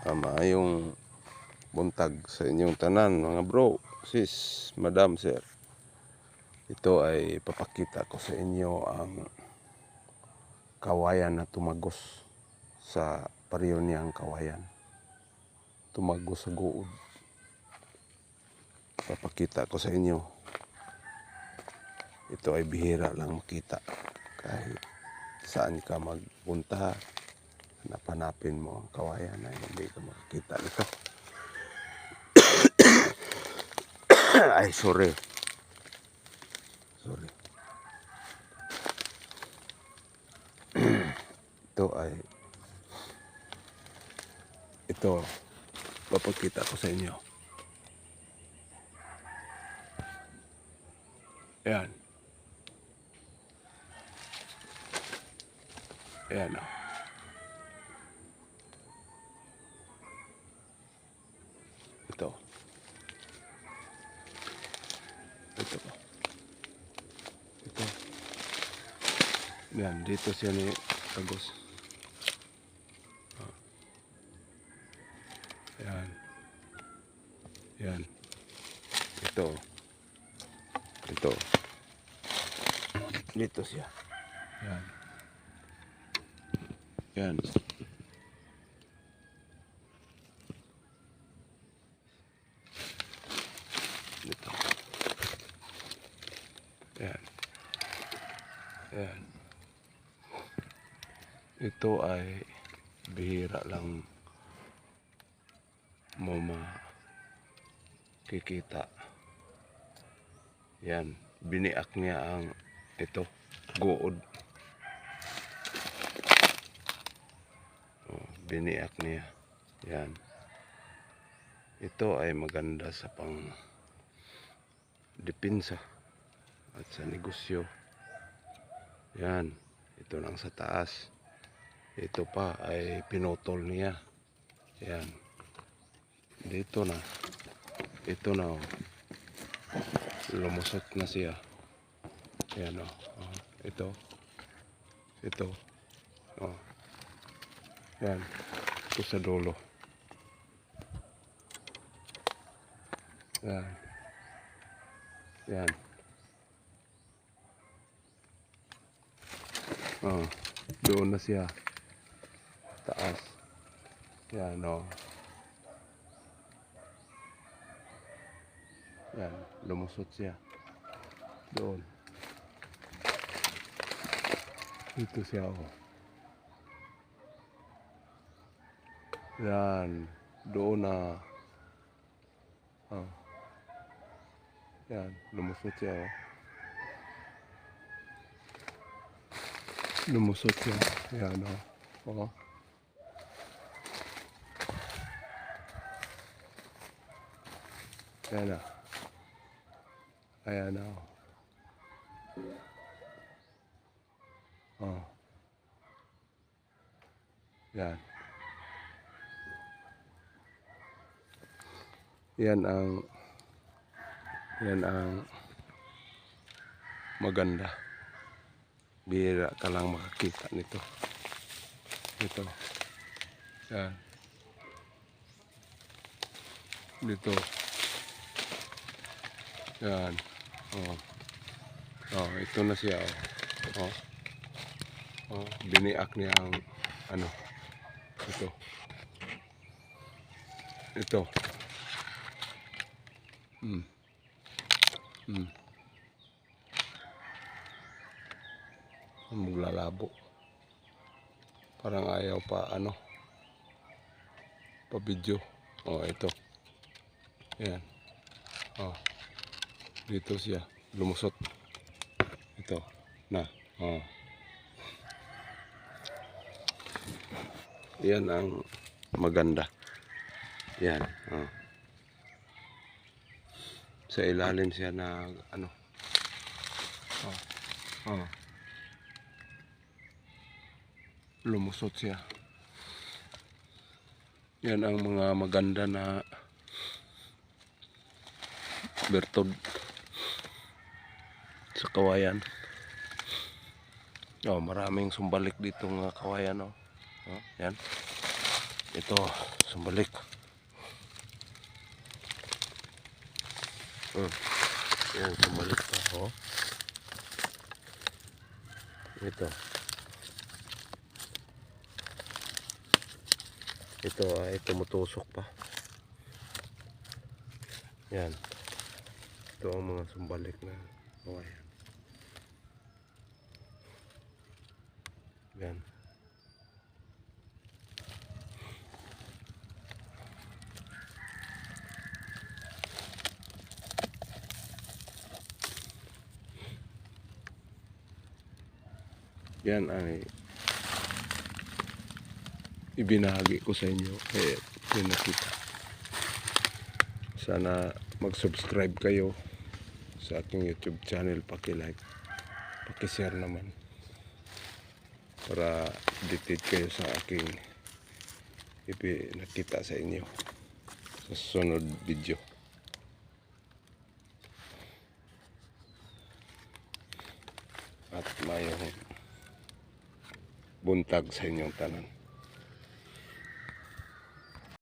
Ah, maayong buntag sa inyong tanan mga bro, sis, madam, sir. Ito ay papakita ko sa inyo ang kawayan na tumagos sa pariyo niyang kawayan. Tumagos sa guod. Papakita ko sa inyo. Ito ay bihira lang makita. Kahit saan ka magpunta, napanapin mo ang kawayan na hindi ka makikita nito. Ay, sorry. Sorry. ito ay ito papakita ko sa inyo. Ayan. Ayan o. Ito. Ito. Ito. Yan, dito siya ni Tagos. Ah. Yan. Yan. Ito. Ito. Dito siya. Yan. Yan. Dito. Yan. Yan. Ito ay bihira lang mo makikita. Yan. Biniak niya ang ito. Good. Oh, biniak niya. Yan. Ito ay maganda sa pang depensa at sa negosyo. Yan. Ito lang sa taas. Ito pa ay pinutol niya. Yan. Dito na. Ito na. Oh. Lumusot na siya. Yan oh. oh. Ito. Ito. Oh. Yan. Ito sa dulo. Yan. Yan. Oh, doon na siya. Taas. Yan, oh. Yan, lumusot siya. Doon. Dito siya, oh. Yan, doon na. Oh. Yan, lumusot siya, oh. Lumusot siya. Yan, oh. Oh. Yan na. Ayan na, oh. Oh. Yan. Yan ang yan ang maganda. Bira ka lang makakita nito. Ito. Yan. Dito. Yan. Oh. Oh, ito na siya. Oh. Oh. Oh, biniak niya ang ano. Ito. Ito. Hmm. Hmm. Maglalabo. Parang ayaw pa ano. Pa video. Oh, ito. Yan. Oh. Dito siya. Lumusot. Ito. Na. Oh. Yan ang maganda. Yan. Oh. Sa ilalim siya na ano. Oh. Oh. Lumusot siya. Yan ang mga maganda na bertod sa kawayan. Oh, maraming sumbalik dito nga kawayan oh. oh yan. Ito sumbalik. Hmm. Yan, sumbalik pa. Oh. Ito. Ito ay tumutusok pa. Yan. Ito ang mga sumbalik na kawayan. Yan. Yan ay ibinahagi ko sa inyo eh pinakita. Sana mag-subscribe kayo sa aking YouTube channel, paki-like, paki-share naman para updated kayo sa aking ipinakita sa inyo sa susunod video. At mayong buntag sa inyong tanan.